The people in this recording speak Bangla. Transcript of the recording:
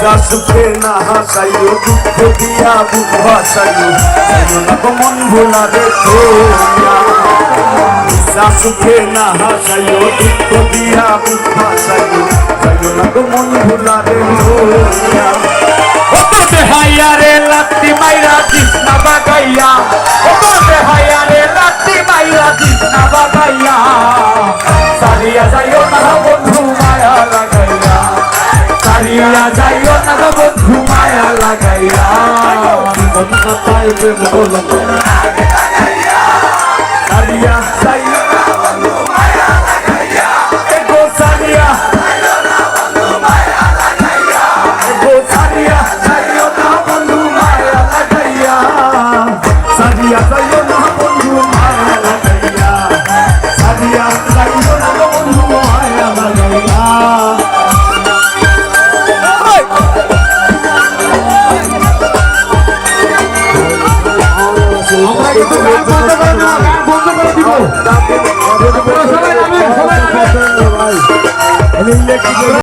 সুখে না হাসাইও, দুঃখ দিয়া বুক ভাসাইও। যাইও মন ভোলা রে তোমরা সুখে না হাসাইও, দুঃখ দিয়া বুক ভাসাইও। যাইও মন ভোলা রে তোমরা সারিয়া না গো বন্ধু মায়া লাগাইয়া জীবন কথায় প্রেম সারিয়া যাইও বন্ধু মায়া লাগাইয়া এগো সারিয়া সারিয়া যাইও বন্ধু মায়া লাগাইয়া সারিয়া সবাই সবাই